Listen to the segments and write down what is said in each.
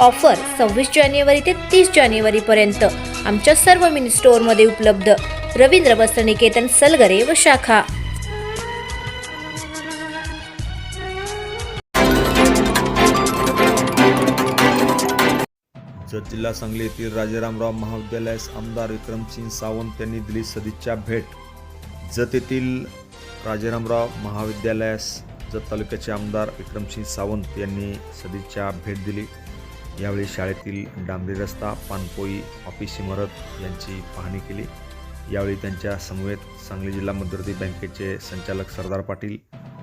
Offer सव्वीस जानेवारी ते तीस जानेवारीपर्यंत आमच्या सर्व मिनी स्टोअरमध्ये उपलब्ध. रवींद्र वस्त्रनिकेतन सलगरे व शाखा. जत जिल्हा सांगली येथील राजारामराव महाविद्यालयास आमदार विक्रमसिंग सावंत यांनी दिली सदिच्छा भेट. जत येथील राजारामराव महाविद्यालयास जत तालुक्याचे आमदार विक्रमसिंग सावंत यांनी सदिच्छा भेट दिली. यावेळी शाळेतील डांबरी रस्ता पानपोई ऑफिस इमारत यांची पाहणी केली. यावेळी त्यांच्या समवेत सांगली जिल्हा मध्यवर्ती बँकेचे संचालक सरदार पाटील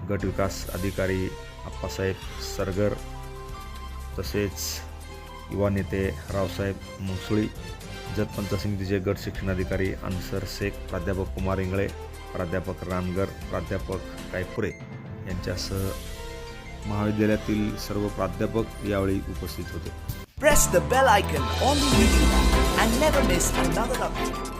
गट विकास अधिकारी आप्पासाहेब सरगर तसेच युवा नेते रावसाहेब मुसुळी जत समितीचे गट शिक्षणाधिकारी अन्सर शेख प्राध्यापक कुमार इंगळे प्राध्यापक रानगर प्राध्यापक कायपुरे यांच्यासह महाविद्यालयातील सर्व प्राध्यापक यावेळी उपस्थित होते press the bell icon on the video and never miss another update.